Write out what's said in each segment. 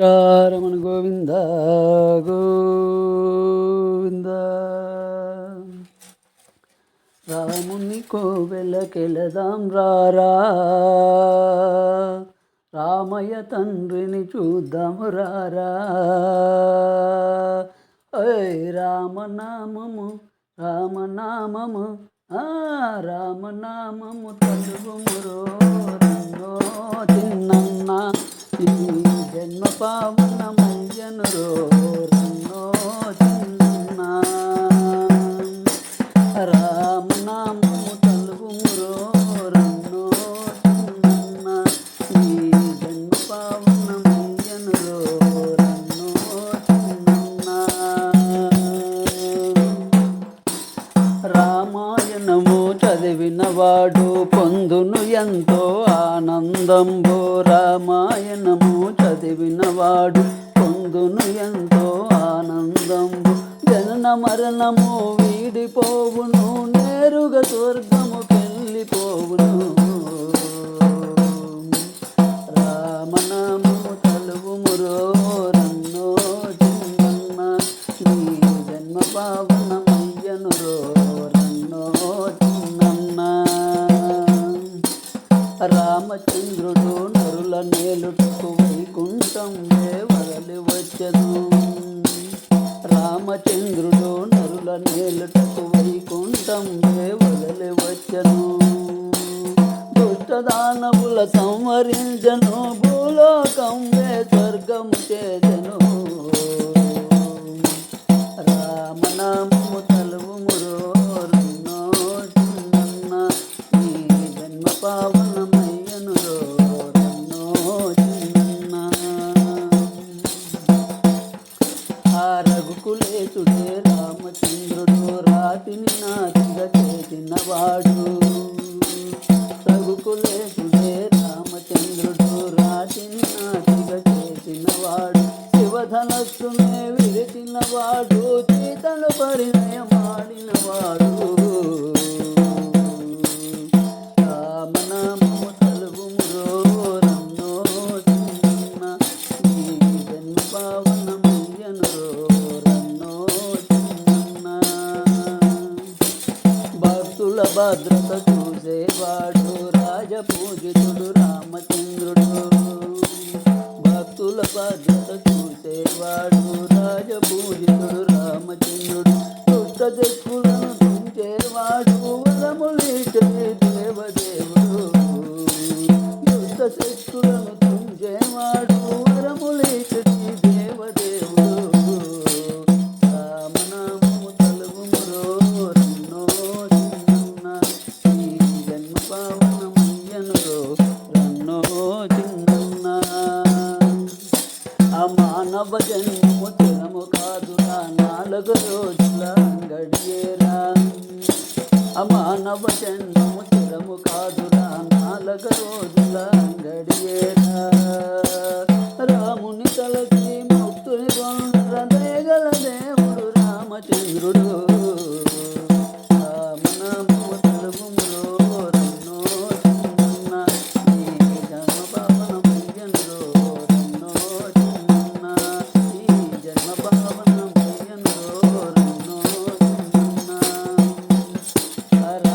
రమణ గోవింద గోవింద. రాముని కోవెలకెళదాం రారా. రామయ్య తండ్రిని చూద్దాము రారా. ఓయ్ రామనామము రామనామము ఆ రామనామము తలుగుమురో రన్నో చిన్నన్న జన్మ పావనమయ్యనురో రన్నో చిన్న. రామనామము తలుగుమురో రన్నో చిన్న. ఈ జన్మ పావనమయ్యనురో ఎంతో ఆనందంబు రామాయణము చదివినవాడు పొందును ఎంతో ఆనందంబు. జనన మరణము వీడిపోవును నేరుగా స్వర్గము వెళ్ళిపోవును రామనామము తలువుమురో రన్నో జన్మ నీ జన్మ పావు వైకుంఠం వదలి వచ్చదు. రామచంద్రుడు నరుల నేలటకు వైకుంఠం వదలి వచ్చను దుష్టదానవుల సంవరించను భూలోకం స్వర్గము స్వర్గం రఘుకులేతుడే రామచంద్రుడు రాతిని నాతిగా చేసినవాడు. రఘుకులేతుడే రామచంద్రుడు రాతిని నాతిగా చేసినవాడు. శివధనస్సునే విరిచినవాడు చీతను పరిణయమాడినవాడు భద్రత చూసేవాడు రాజపూజితుడు రామచంద్రుడు. భక్తుల భద్రత చూసేవాడు రాజపూజితుడు రామచంద్రుడు. దుష్ట దిక్కులను దించేవాడు వరములిచే దేవదేవుడు. దుష్ట శక్తులను తుంచేవాడు వరములిచే రోజుల అంగడియేరా ఆ జన్మము చిరము కాదురా నాలుగ రోజుల అంగడియేరా రాముని తలకి ముక్తుని కొండగల దేవుడు రామచంద్రుడు.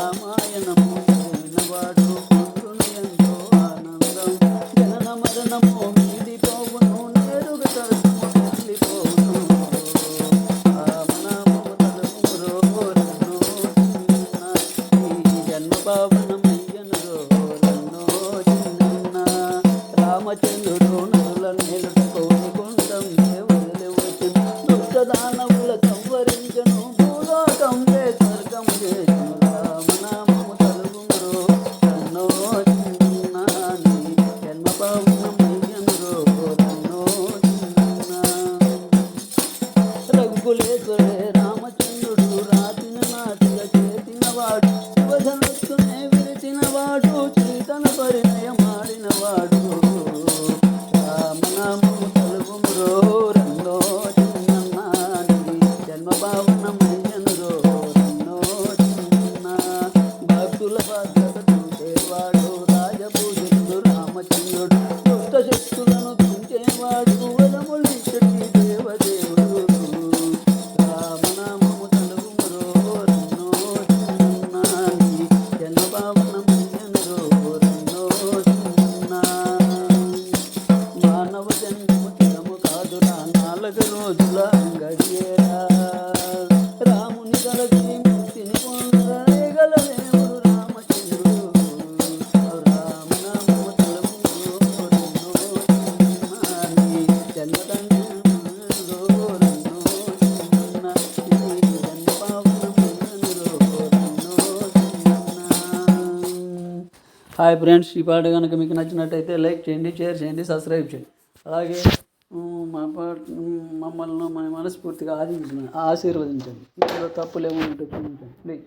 రామాయణము వినవాడు పుత్రుని రాజపూజనుడు రామచంద్రుడు. దుష్ట శక్తులను తుంచేవాడు వరం హాయ్ ఫ్రెండ్స్ ఈ పాట కనుక మీకు నచ్చినట్టయితే లైక్ చేయండి షేర్ చేయండి సబ్స్క్రైబ్ చేయండి. అలాగే మా పాట మమ్మల్ని మన మనస్ఫూర్తిగా ఆదించండి ఆశీర్వదించండి. ఇందులో తప్పులు ఏమైనా ప్లీజ్.